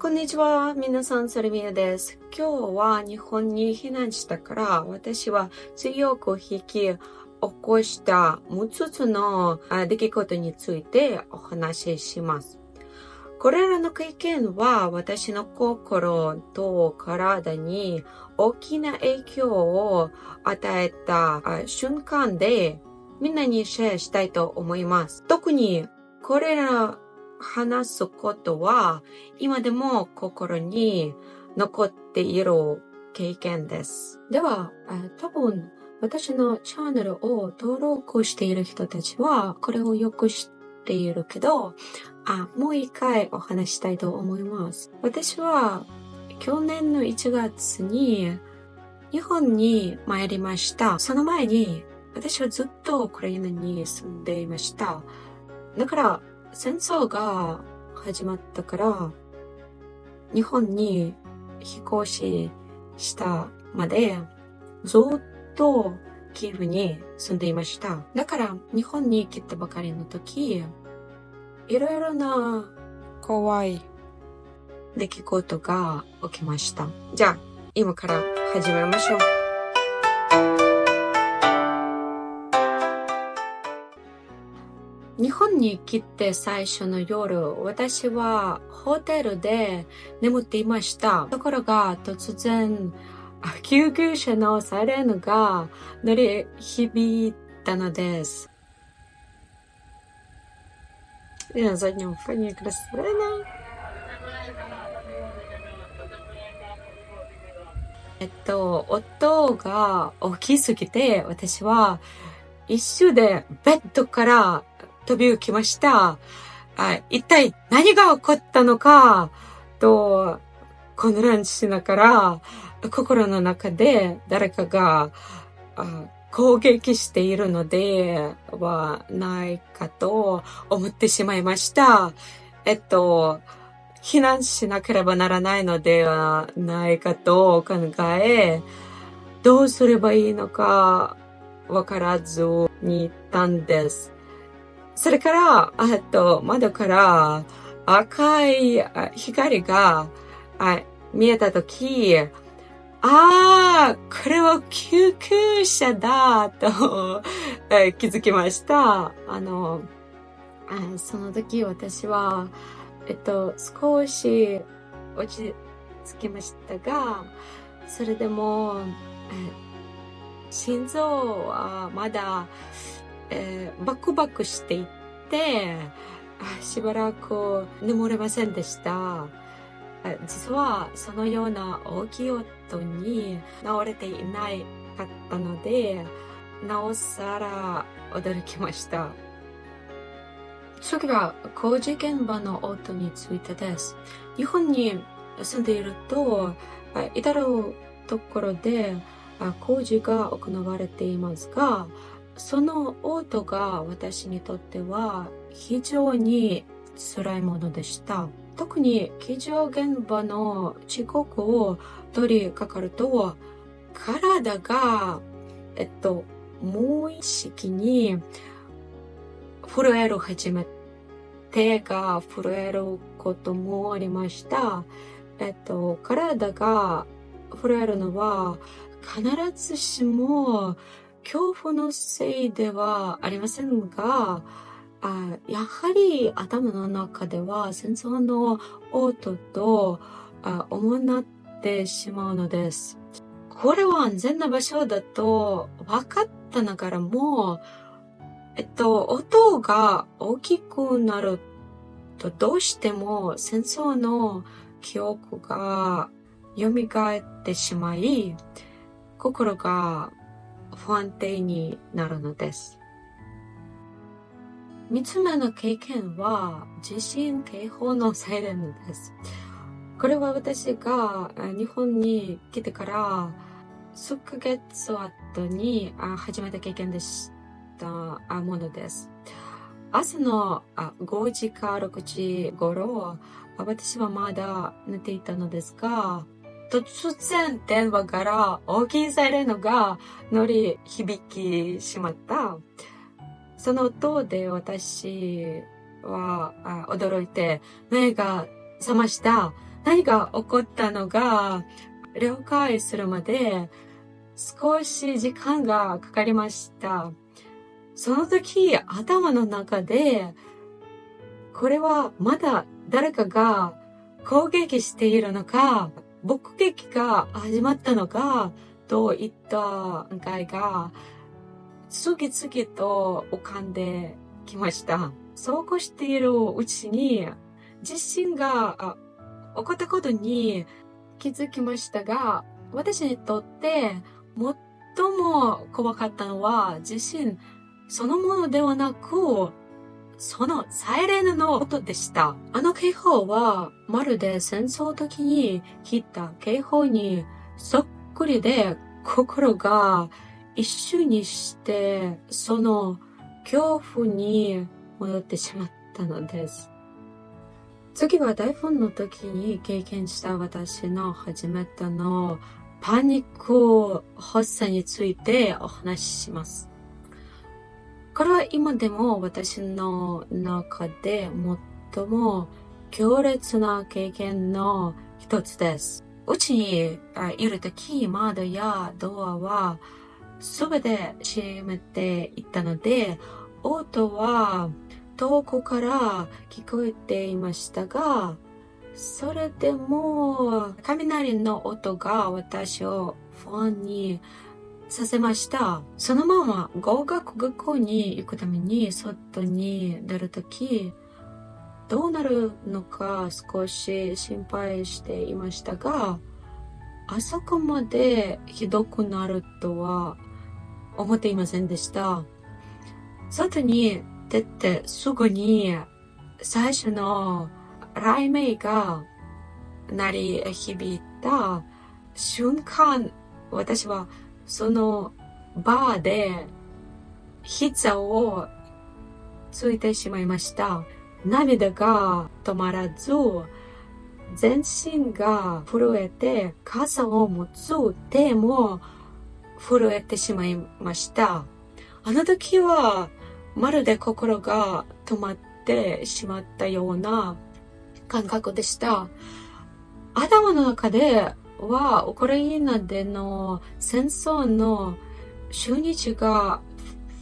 こんにちは。皆さん、ソルミヤです。今日は日本に避難したから、私は強く引き起こした6つの出来事についてお話しします。これらの経験は私の心と体に大きな影響を与えた瞬間でみんなにシェアしたいと思います。特にこれら話すことは今でも心に残っている経験です。では、多分私のチャンネルを登録している人たちはこれをよく知っているけど、あ、もう一回お話したいと思います。私は去年の1月に日本に参りました。その前に私はずっとウクライナに住んでいました。だから戦争が始まったから、日本に飛行士したまで、ずっとキーフに住んでいました。だから日本に来たばかりの時、いろいろな怖い出来事が起きました。じゃあ、今から始めましょう。日本に来て最初の夜、私はホテルで眠っていました。ところが突然、救急車のサイレンが鳴り響いたのです。И на заднем фоне как разえっと、音が大きすぎて、私は一瞬でベッドから 飛び浮きました。あ一体何が起こったのか、と、混乱しながら、心の中で誰かが攻撃しているのではないかと思ってしまいました。えっと、避難しなければならないのではないかと考え、どうすればいいのかわからずにいたんです。それから、あと、窓から赤い光が見えたとき、ああ、これは救急車だと 気づきました。あの、その時私は、えっと、少し落ち着きましたが、それでも、心臓はまだ、えー、バクバクしていって、しばらく眠れませんでした。実はそのような大きい音に治れていないかったので、なおさら驚きました。次は工事現場の音についてです。日本に住んでいると、至るところで工事が行われていますが、その音が私にとっては非常に辛いものでした。特に機場現場の遅刻を取りかかると、体が、えっと、無意識に震える始め、手が震えることもありました。えっと、体が震えるのは必ずしも恐怖のせいではありませんが、あやはり頭の中では戦争の音とあ主なってしまうのです。これは安全な場所だと分かったながらも、えっと、音が大きくなるとどうしても戦争の記憶が蘇ってしまい、心が不安定になるのです。三つ目の経験は地震警報のサイレンです。これは私が日本に来てから数ヶ月後に初めて経験でしたものです。朝の5時か6時頃、私はまだ寝ていたのですが、突然電話から大きいサイレンが乗り響きしまった。その音で私は驚いて目が覚ました。何が起こったのが了解するまで少し時間がかかりました。その時頭の中でこれはまだ誰かが攻撃しているのか、目撃が始まったのか、といった考えが次々と浮かんできました。そうこうしているうちに地震が起こったことに気づきましたが、私にとって最も怖かったのは地震そのものではなく、そのサイレンの音でした。あの警報はまるで戦争時に聞いた警報にそっくりで心が一瞬にしてその恐怖に戻ってしまったのです。次は台風の時に経験した私の初めてのパニック発作についてお話しします。これは今でも私の中で最も強烈な経験の一つです。うちにいるとき窓やドアはすべて閉めていったので、音は遠くから聞こえていましたが、それでも雷の音が私を不安にさせました。そのまま合学学校に行くために外に出るとき、どうなるのか少し心配していましたが、あそこまでひどくなるとは思っていませんでした。外に出てすぐに最初の雷鳴が鳴り響いた瞬間、私はそのバーで膝をついてしまいました。涙が止まらず、全身が震えて、傘を持つ手も震えてしまいました。あの時は、まるで心が止まってしまったような感覚でした。頭の中では、ウクライナでの戦争の初日が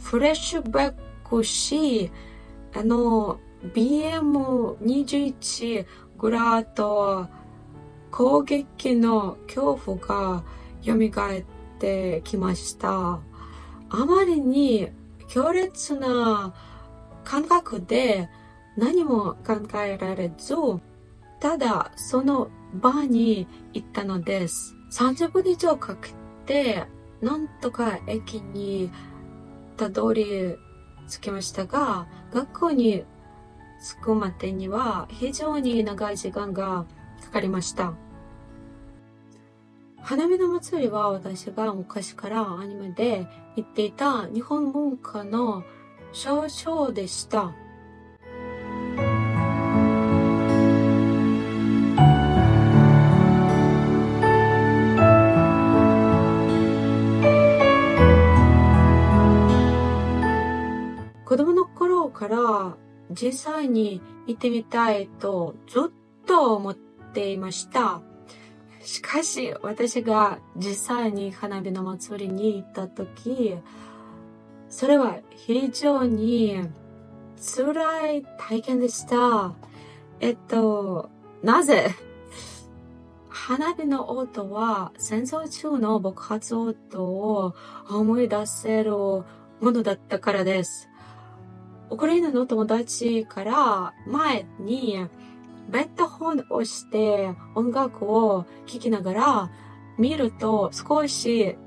フレッシュバックし、あの、BM21 グラーと攻撃の恐怖が蘇ってきました。あまりに強烈な感覚で何も考えられず、ただその場に行ったのです。30分以上かけて、なんとか駅にたどり着きましたが、学校に着くまでには非常に長い時間がかかりました。花火の祭りは私が昔からアニメで言っていた日本文化の象徴でした。から実際に行ってみたいとずっと思っていました。しかし私が実際に花火の祭りに行った時、それは非常に辛い体験でした。えっと、なぜ？花火の音は戦争中の爆発音を思い出せるものだったからです。ウクライナの友達から前にベッドホンをして音楽を聴きながら見ると少し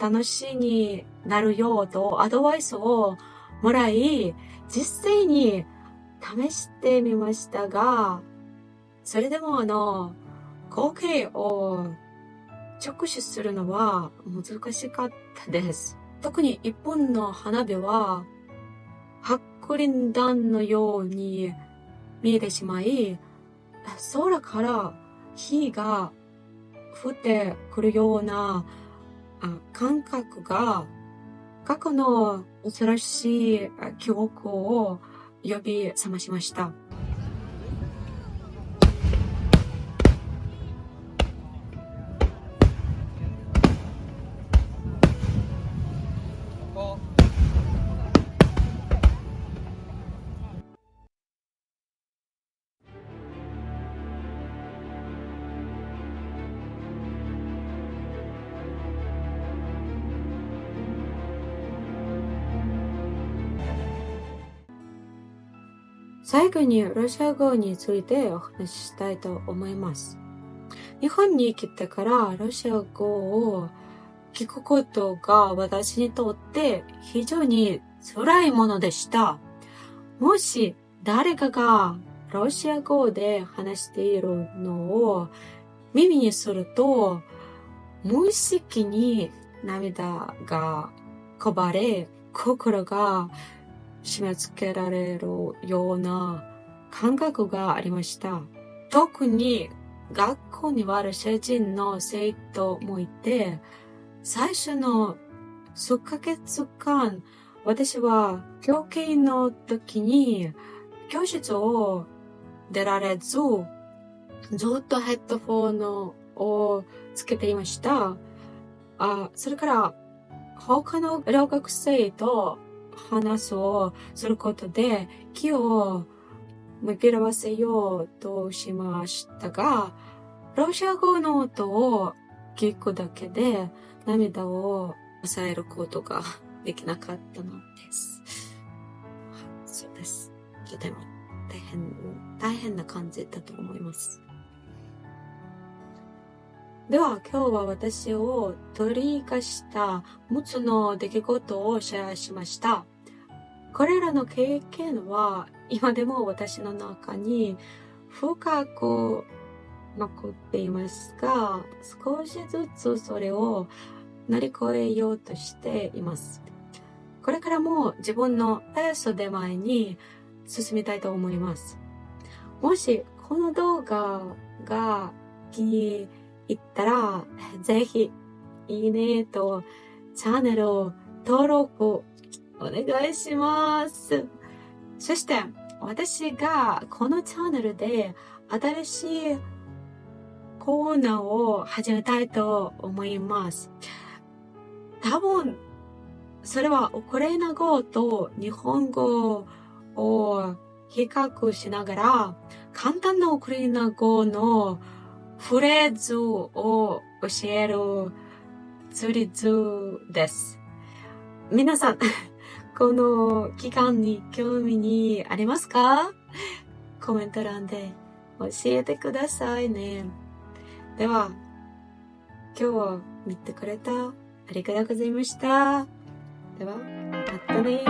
楽しいになるよとアドバイスをもらい実際に試してみましたがそれでもあの光景を直視するのは難しかったです。特に一本の花火は白リン弾のように見えてしまい、空から火が降ってくるような感覚が過去の恐ろしい記憶を呼び覚ましました。最後にロシア語についてお話ししたいと思います。日本に来てからロシア語を聞くことが私にとって非常に辛いものでした。もし誰かがロシア語で話しているのを耳にすると、無意識に涙がこばれ、心が締め付けられるような感覚がありました。特に学校にはロシア人の生徒もいて、最初の数ヶ月間、私は教研の時に教室を出られず、ずっとヘッドフォンをつけていました。あそれから、他の留学生と話をすることで気を紛らわせようとしましたが、ロシア語の音を聞くだけで涙を抑えることができなかったのです。そうです。とても大変、大変な感じだと思います。では今日は私を取り生かした6つの出来事をシェアしました。これらの経験は今でも私の中に深く残っていますが、少しずつそれを乗り越えようとしています。これからも自分のペースで前に進みたいと思います。もしこの動画が気に行ったら、ぜひ、いいねと、チャンネルを登録お願いします。そして、私がこのチャンネルで新しいコーナーを始めたいと思います。多分、それはウクライナ語と日本語を比較しながら、簡単なウクライナ語のフレーズを教えるツリズです。皆さん、この期間に興味にありますか？コメント欄で教えてくださいね。では、今日は見てくれたありがとうございました。では、またね